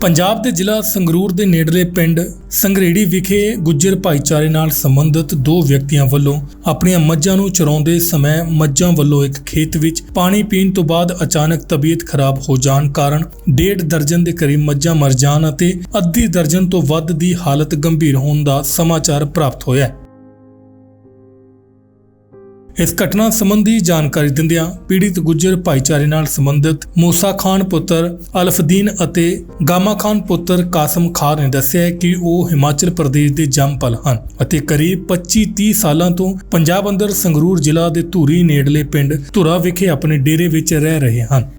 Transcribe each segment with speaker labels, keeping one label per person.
Speaker 1: ਪੰਜਾਬ ਦੇ ਜ਼ਿਲ੍ਹਾ ਸੰਗਰੂਰ ਦੇ ਨੇੜਲੇ ਪਿੰਡ ਸੰਗਰੇੜੀ ਵਿਖੇ ਗੁੱਜਰ ਭਾਈਚਾਰੇ ਨਾਲ ਸੰਬੰਧਿਤ ਦੋ ਵਿਅਕਤੀਆਂ ਵੱਲੋਂ ਆਪਣੀਆਂ ਮੱਝਾਂ ਨੂੰ ਚਰਾਉਂਦੇ ਸਮੇਂ ਮੱਝਾਂ ਵੱਲੋਂ ਇੱਕ ਖੇਤ ਵਿੱਚ ਪਾਣੀ ਪੀਣ ਤੋਂ ਬਾਅਦ ਅਚਾਨਕ ਤਬੀਅਤ ਖਰਾਬ ਹੋ ਜਾਣ ਕਾਰਨ ਡੇਢ ਦਰਜਨ ਦੇ ਕਰੀਬ ਮੱਝਾਂ ਮਰ ਜਾਣ ਅਤੇ ਅੱਧੀ ਦਰਜਨ ਤੋਂ ਵੱਧ ਦੀ ਹਾਲਤ ਗੰਭੀਰ ਹੋਣ ਦਾ ਸਮਾਚਾਰ ਪ੍ਰਾਪਤ ਹੋਇਆ ਹੈ। ਇਸ ਘਟਨਾ ਸੰਬੰਧੀ ਜਾਣਕਾਰੀ ਦਿੰਦਿਆਂ ਪੀੜਿਤ ਗੁੱਜਰ ਭਾਈਚਾਰੇ ਨਾਲ ਸੰਬੰਧਿਤ ਮੂਸਾ ਖਾਨ ਪੁੱਤਰ ਅਲਫਦੀਨ ਅਤੇ ਗਾਮਾ ਖਾਨ ਪੁੱਤਰ ਕਾਸਮ ਖਾਨ ਨੇ ਦੱਸਿਆ ਕਿ ਉਹ ਹਿਮਾਚਲ ਪ੍ਰਦੇਸ਼ ਦੇ ਜੰਮਪਲ ਹਨ ਅਤੇ ਕਰੀਬ 25-30 ਸਾਲਾਂ ਤੋਂ ਪੰਜਾਬ ਅੰਦਰ ਸੰਗਰੂਰ ਜ਼ਿਲ੍ਹਾ ਦੇ ਧੂਰੀ ਨੇੜਲੇ ਪਿੰਡ ਧੁਰਾ ਵਿਖੇ ਆਪਣੇ ਡੇਰੇ ਵਿੱਚ ਰਹਿ ਰਹੇ ਹਨ।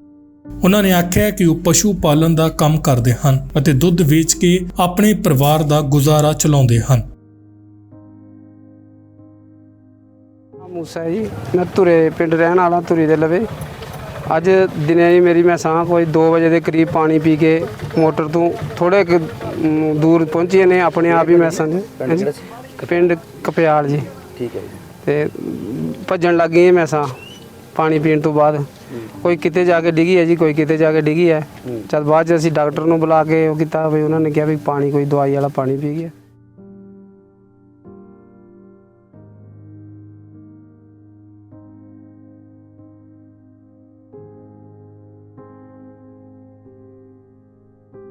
Speaker 1: ਉਹਨਾਂ ਨੇ ਆਖਿਆ ਕਿ ਉਹ ਪਸ਼ੂ ਪਾਲਣ ਦਾ ਕੰਮ ਕਰਦੇ ਹਨ ਅਤੇ ਦੁੱਧ ਵੇਚ ਕੇ ਆਪਣੇ ਪਰਿਵਾਰ ਦਾ ਗੁਜ਼ਾਰਾ ਚਲਾਉਂਦੇ ਹਨ।
Speaker 2: ਮੂਸਾ ਜੀ। ਮੈਂ ਧੁਰੇ ਪਿੰਡ ਰਹਿਣ ਵਾਲਾ ਧੁਰੀ ਦੇ ਲਵੇ। ਅੱਜ ਦਿਨੇ ਜੀ ਮੇਰੀ ਮੈਂ ਸਾਹ ਕੋਈ 2 ਵਜੇ ਦੇ ਕਰੀਬ ਪਾਣੀ ਪੀ ਕੇ ਮੋਟਰ ਤੋਂ ਥੋੜੇ ਦੂਰ ਪਹੁੰਚੇ ਨੇ ਆਪਣੇ ਆਪ ਹੀ ਮੈਂ ਹਾਂਜੀ। ਪਿੰਡ ਕਪਿਆਲ ਜੀ।
Speaker 3: ਠੀਕ ਹੈ ਜੀ।
Speaker 2: ਤੇ ਭੱਜਣ ਲੱਗ ਗਈ ਮੈਂ ਸਾਹ ਪਾਣੀ ਪੀਣ ਤੋਂ ਬਾਅਦ। ਕੋਈ ਕਿਤੇ ਜਾ ਕੇ ਡਿੱਗੀ ਹੈ ਜੀ ਕੋਈ ਕਿਤੇ ਜਾ ਕੇ ਡਿੱਗੀ ਹੈ। ਜਦ ਬਾਅਦ ਚ ਅਸੀਂ ਡਾਕਟਰ ਨੂੰ ਬੁਲਾ ਕੇ ਉਹ ਕੀਤਾ ਵੀ ਉਹਨਾਂ ਨੇ ਕਿਹਾ ਵੀ ਪਾਣੀ ਕੋਈ ਦਵਾਈ ਵਾਲਾ ਪਾਣੀ ਪੀ ਗਿਆ।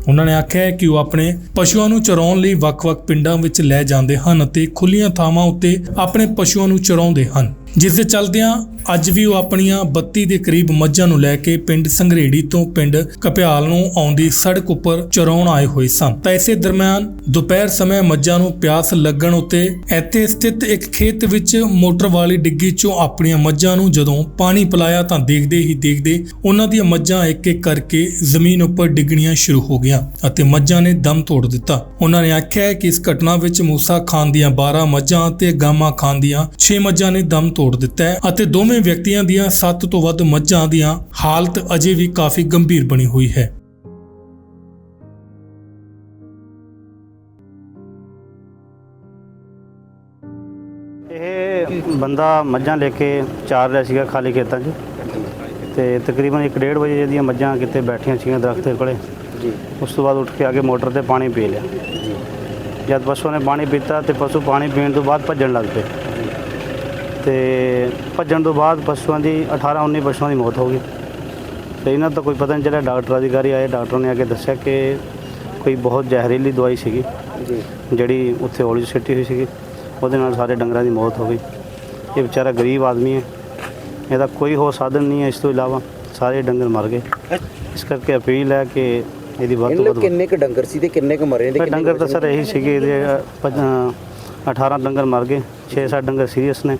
Speaker 1: ਉਹਨਾਂ ਨੇ ਆਖਿਆ ਹੈ ਕਿ ਉਹ ਆਪਣੇ ਪਸ਼ੂਆਂ ਨੂੰ ਚਰਾਉਣ ਲਈ ਵੱਖ-ਵੱਖ ਪਿੰਡਾਂ ਵਿੱਚ ਲੈ ਜਾਂਦੇ ਹਨ ਅਤੇ ਖੁੱਲੀਆਂ ਥਾਵਾਂ ਉੱਤੇ ਆਪਣੇ ਪਸ਼ੂਆਂ ਨੂੰ ਚਰਾਉਂਦੇ ਹਨ। ਜਿਸ ਦੇ ਚੱਲਦਿਆਂ ਅੱਜ ਵੀ ਉਹ ਆਪਣੀਆਂ 32 ਦੇ ਕਰੀਬ ਮੱਝਾਂ ਨੂੰ ਲੈ ਕੇ ਪਿੰਡ ਸੰਘਰੇੜੀ ਤੋਂ ਪਿੰਡ ਕਪਿਆਲ ਨੂੰ ਆਉਂਦੀ ਸੜਕ ਉੱਪਰ ਚਰਾਉਣ ਆਏ ਹੋਏ ਸਨ। ਤਾਂ ਇਸੇ ਦਰਮਿਆਨ ਦੁਪਹਿਰ ਸਮੇਂ ਮੱਝਾਂ ਨੂੰ ਪਿਆਸ ਲੱਗਣ ਉੱਤੇ ਇੱਥੇ ਸਥਿਤ ਇੱਕ ਖੇਤ ਵਿੱਚ ਮੋਟਰ ਵਾਲੀ ਡਿੱਗੀ ਚੋਂ ਆਪਣੀਆਂ ਮੱਝਾਂ ਨੂੰ ਜਦੋਂ ਪਾਣੀ ਪਿਲਾਇਆ ਤਾਂ ਦੇਖਦੇ ਹੀ ਦੇਖਦੇ ਉਹਨਾਂ ਦੀਆਂ ਮੱਝਾਂ ਇੱਕ ਇੱਕ ਕਰਕੇ ਜ਼ਮੀਨ ਉੱਪਰ ਡਿੱਗਣੀਆਂ ਸ਼ੁਰੂ ਹੋ ਗਈਆਂ ਅਤੇ ਮੱਝਾਂ ਨੇ ਦਮ ਤੋੜ ਦਿੱਤਾ। ਉਹਨਾਂ ਨੇ ਆਖਿਆ ਹੈ ਕਿ ਇਸ ਘਟਨਾ ਵਿੱਚ ਮੂਸਾ ਖਾਨ ਦੀਆਂ 12 ਮੱਝਾਂ ਅਤੇ ਗਾਮਾ ਖਾਨ ਦੀਆਂ 6 ਮੱਝਾਂ ਨੇ ਦਮ ਤੋੜ ਦਿੱਤਾ ਹੈ ਅਤੇ ਦੋਵੇਂ ਵਿਅਕਤੀਆਂ ਦੀਆਂ 7 ਤੋਂ ਵੱਧ ਮੱਝਾਂ ਦੀਆਂ ਹਾਲਤ ਅਜੇ ਵੀ ਕਾਫੀ ਗੰਭੀਰ ਬਣੀ ਹੋਈ ਹੈ।
Speaker 4: ਇਹ ਬੰਦਾ ਮੱਝਾਂ ਲੈ ਕੇ ਚਾਰ ਰਿਹਾ ਸੀਗਾ ਖਾਲੀ ਖੇਤਾਂ 'ਚ। ਤੇ ਤਕਰੀਬਨ 1:30 ਵਜੇ ਜਿਹੜੀਆਂ ਮੱਝਾਂ ਕਿਤੇ ਬੈਠੀਆਂ ਸੀਗੀਆਂ ਦਰਖਤ ਦੇ ਕੋਲੇ।
Speaker 3: ਜੀ।
Speaker 4: ਉਸ ਤੋਂ ਬਾਅਦ ਉੱਠ ਕੇ ਆ ਕੇ ਮੋਟਰ ਤੇ ਪਾਣੀ ਪੀ ਲਿਆ।
Speaker 3: ਜੀ।
Speaker 4: ਜਦ ਪਸ਼ੂ ਨੇ ਪਾਣੀ ਪੀਤਾ ਤੇ ਪਸ਼ੂ ਪਾਣੀ ਪੀਣ ਤੋਂ ਬਾਅਦ ਭੱਜਣ ਲੱਗ ਪਏ। ਤੇ ਭੱਜਣ ਤੋਂ ਬਾਅਦ ਪਸ਼ੂਆਂ ਦੀ 18 19 ਪਸ਼ੂਆਂ ਦੀ ਮੌਤ ਹੋ ਗਈ। ਤੇ ਇਹਨਾਂ ਦਾ ਕੋਈ ਪਤਾ ਨਹੀਂ ਚੱਲਿਆ ਡਾਕਟਰ ਅਧਿਕਾਰੀ ਆਏ ਡਾਕਟਰ ਨੇ ਆ ਕੇ ਦੱਸਿਆ ਕਿ ਕੋਈ ਬਹੁਤ ਜ਼ਹਿਰੀਲੀ ਦਵਾਈ ਸੀਗੀ।
Speaker 3: ਜੀ।
Speaker 4: ਜਿਹੜੀ ਉੱਥੇ ਹੌਲੀ ਸਿੱਟੀ ਹੋਈ ਸੀਗੀ। ਉਹਦੇ ਨਾਲ ਸਾਰੇ ਡੰਗਰਾਂ ਦੀ ਮੌਤ ਹੋ ਗਈ। ਇਹ ਵਿਚਾਰਾ ਗਰੀਬ ਆਦਮੀ ਹੈ। ਇਹਦਾ ਕੋਈ ਹੋਰ ਸਾਧਨ ਨਹੀਂ ਹੈ। ਇਸ ਤੋਂ ਇਲਾਵਾ ਸਾਰੇ ਡੰਗਰ ਮਰ ਗਏ। ਇਸ ਕਰਕੇ ਅਪੀਲ ਹੈ ਕਿ ਇਹਦੀ ਵੱਧ ਤੋਂ ਵੱਧ
Speaker 3: ਕਿੰਨੇ ਕ ਡੰਗਰ ਸੀ ਤੇ ਕਿੰਨੇ ਕ ਮਰੇ ਨੇ? ਤੇ
Speaker 4: ਡੰਗਰ ਤਾਂ ਸਰ ਇਹੀ ਸੀਗੇ ਇਹਦੇ ਅ, ਪੰਜ- ਅ, 18 ਡੰਗਰ ਮਰ ਗਏ। 6-7 ਡੰਗਰ ਸੀਰੀਅਸ ਨੇ।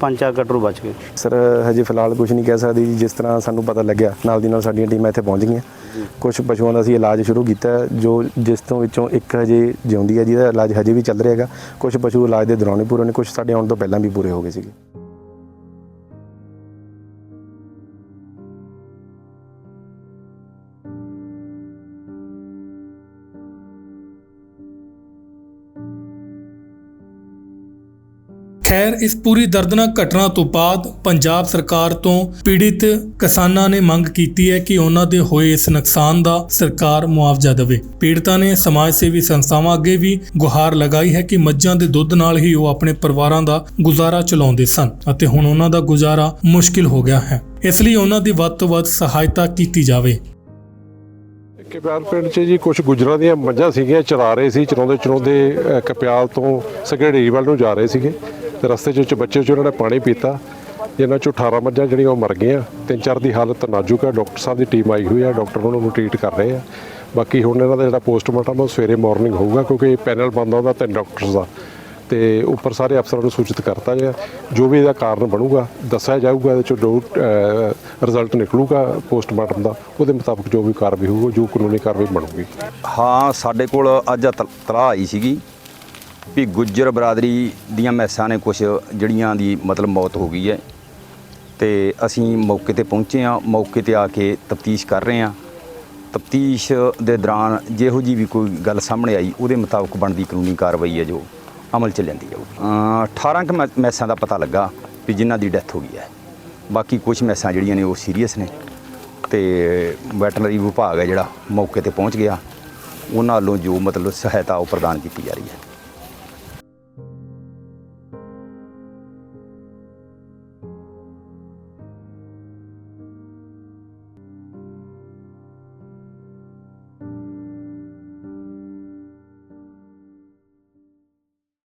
Speaker 4: ਪੰਜ ਚਾਰ ਕਟਰੂ ਬਚ ਗਏ।
Speaker 5: ਸਰ ਹਜੇ ਫਿਲਹਾਲ ਕੁਝ ਨਹੀਂ ਕਹਿ ਸਕਦੀ ਜੀ। ਜਿਸ ਤਰ੍ਹਾਂ ਸਾਨੂੰ ਪਤਾ ਲੱਗਿਆ ਨਾਲ ਦੀ ਨਾਲ ਸਾਡੀਆਂ ਟੀਮਾਂ ਇੱਥੇ ਪਹੁੰਚ ਗਈਆਂ। ਕੁਝ ਪਸ਼ੂਆਂ ਦਾ ਅਸੀਂ ਇਲਾਜ ਸ਼ੁਰੂ ਕੀਤਾ ਜੋ ਜਿਸ ਤੋਂ ਵਿੱਚੋਂ ਇੱਕ ਹਜੇ ਜਿਉਂਦੀ ਹੈ ਜਿਹਦਾ ਇਲਾਜ ਹਜੇ ਵੀ ਚੱਲ ਰਿਹਾ ਹੈਗਾ। ਕੁਝ ਪਸ਼ੂ ਇਲਾਜ ਦੇ ਦੌਰਾਨ ਹੀ ਪੂਰੇ ਨੇ ਕੁਝ ਸਾਡੇ ਆਉਣ ਤੋਂ ਪਹਿਲਾਂ ਵੀ ਪੂਰੇ ਹੋ ਗਏ ਸੀਗੇ।
Speaker 1: ਖੈਰ ਇਸ ਪੂਰੀ ਦਰਦਨਾਕ ਘਟਨਾ ਤੋਂ ਬਾਅਦ ਪੰਜਾਬ ਸਰਕਾਰ ਤੋਂ ਪੀੜਿਤ ਕਿਸਾਨਾਂ ਨੇ ਮੰਗ ਕੀਤੀ ਹੈ ਕਿ ਉਹਨਾਂ ਦੇ ਹੋਏ ਇਸ ਨੁਕਸਾਨ ਦਾ ਸਰਕਾਰ ਮੁਆਵਜ਼ਾ ਦੇਵੇ। ਪੀੜਤਾਂ ਨੇ ਸਮਾਜ ਸੇਵੀ ਸੰਸਥਾਵਾਂ ਅੱਗੇ ਵੀ ਗੁਹਾਰ ਲਗਾਈ ਹੈ ਕਿ ਮੱਝਾਂ ਦੇ ਦੁੱਧ ਨਾਲ ਹੀ ਉਹ ਆਪਣੇ ਪਰਿਵਾਰਾਂ ਦਾ ਗੁਜ਼ਾਰਾ ਚਲਾਉਂਦੇ ਸਨ ਅਤੇ ਹੁਣ ਉਹਨਾਂ ਦਾ ਗੁਜ਼ਾਰਾ ਮੁਸ਼ਕਿਲ ਹੋ ਗਿਆ ਹੈ। ਇਸ ਲਈ ਉਹਨਾਂ ਦੀ ਵੱਧ ਤੋਂ ਵੱਧ ਸਹਾਇਤਾ ਕੀਤੀ ਜਾਵੇ।
Speaker 6: ਕਪਿਆਲ ਪਿੰਡ 'ਚ ਜੀ ਕੁਝ ਗੁਜਰਾਂ ਦੀਆਂ ਮੱਝਾਂ ਸੀਗੀਆਂ ਚਰਾ ਰਹੇ ਸੀ ਚਰਾਉਂਦੇ ਚਰਾਉਂਦੇ ਅ, ਕਪਿਆਲ ਤੋਂ ਸਗੜੇੜੀ ਵੱਲ ਨੂੰ ਜਾ ਰਹੇ ਸੀਗੇ। ਤੇ ਰਸਤੇ 'ਚ ਵਿੱਚ ਬੱਚੇ 'ਚ ਉਹਨਾਂ ਨੇ ਪਾਣੀ ਪੀਤਾ। ਇਹਨਾਂ 'ਚੋਂ 18 ਮੱਝਾਂ ਜਿਹੜੀਆਂ ਉਹ ਮਰ ਗਈਆਂ। ਤਿੰਨ ਚਾਰ ਦੀ ਹਾਲਤ ਨਾਜ਼ੁਕ ਹੈ। ਡਾਕਟਰ ਸਾਹਿਬ ਦੀ ਟੀਮ ਆਈ ਹੋਈ ਹੈ। ਡਾਕਟਰ ਉਹਨਾਂ ਨੂੰ ਟ੍ਰੀਟ ਕਰ ਰਹੇ ਆ। ਬਾਕੀ ਹੁਣ ਇਹਨਾਂ ਦਾ ਜਿਹੜਾ ਪੋਸਟਮਾਰਟਮ ਉਹ ਸਵੇਰੇ ਮਾਰਨਿੰਗ ਹੋਊਗਾ, ਕਿਉਂਕਿ ਪੈਨਲ ਬੰਦਾ ਉਹਦਾ ਤਿੰਨ ਡਾਕਟਰਸ ਦਾ। ਤੇ ਉੱਪਰ ਸਾਰੇ ਅਫਸਰਾਂ ਨੂੰ ਸੂਚਿਤ ਕਰਤਾ ਗਿਆ। ਜੋ ਵੀ ਇਹਦਾ ਕਾਰਨ ਬਣੂਗਾ, ਦੱਸਿਆ ਜਾਊਗਾ, ਇਹਦੇ ਚੋਂ ਜੋ ਰਿਜ਼ਲਟ ਨਿਕਲੂਗਾ ਪੋਸਟਮਾਰਟਮ ਦਾ, ਉਹਦੇ ਮੁਤਾਬਕ ਜੋ ਵੀ ਕਾਰਵਾਈ ਹੋਊਗੀ, ਜੋ ਕਾਨੂੰਨੀ ਕਾਰਵਾਈ ਬਣੂਗੀ।
Speaker 7: ਹਾਂ, ਸਾਡੇ ਕੋਲ ਅੱਜ ਤਲਾਹ ਆਈ ਸੀਗੀ। ਵੀ ਗੁੱਜਰ ਬਰਾਦਰੀ ਦੀਆਂ ਮੈਸਾਂ ਨੇ ਕੁਝ ਜਿਹੜੀਆਂ ਦੀ ਮਤਲਬ ਮੌਤ ਹੋ ਗਈ ਹੈ। ਤੇ ਅਸੀਂ ਮੌਕੇ ਤੇ ਪਹੁੰਚੇ ਆ ਮੌਕੇ ਤੇ ਆ ਕੇ ਤਫਤੀਸ਼ ਕਰ ਰਹੇ ਆ ਤਫਤੀਸ਼ ਦੇ ਦੌਰਾਨ ਜਿਹੋ ਜੀ ਵੀ ਕੋਈ ਗੱਲ ਸਾਹਮਣੇ ਆਈ, ਉਹਦੇ ਮੁਤਾਬਕ ਬਣਦੀ ਕਾਨੂੰਨੀ ਕਾਰਵਾਈ ਹੈ ਜੋ ਅਮਲ ਚ ਲੈਂਦੀ ਜਾਊਗੀ। ਅਮ 18 ਕੁ ਮੈ- ਮੈਸਾਂ ਦਾ ਪਤਾ ਲੱਗਾ ਵੀ ਜਿਨ੍ਹਾਂ ਦੀ ਡੈਥ ਹੋ ਗਈ ਹੈ। ਬਾਕੀ ਕੁਝ ਮੈਸਾਂ ਜਿਹੜੀਆਂ ਨੇ ਉਹ ਸੀਰੀਅਸ ਨੇ ਤੇ ਵੈਟਰਨਰੀ ਵਿਭਾਗ ਹੈ ਜਿਹੜਾ ਮੌਕੇ ਤੇ ਪਹੁੰਚ ਗਿਆ। ਉਹਨਾਂ ਵੱਲੋਂ ਜੋ ਮਤਲਬ ਸਹਾਇਤਾ ਉਹ ਪ੍ਰਦਾਨ ਕੀਤੀ ਜਾ ਰਹੀ ਹੈ।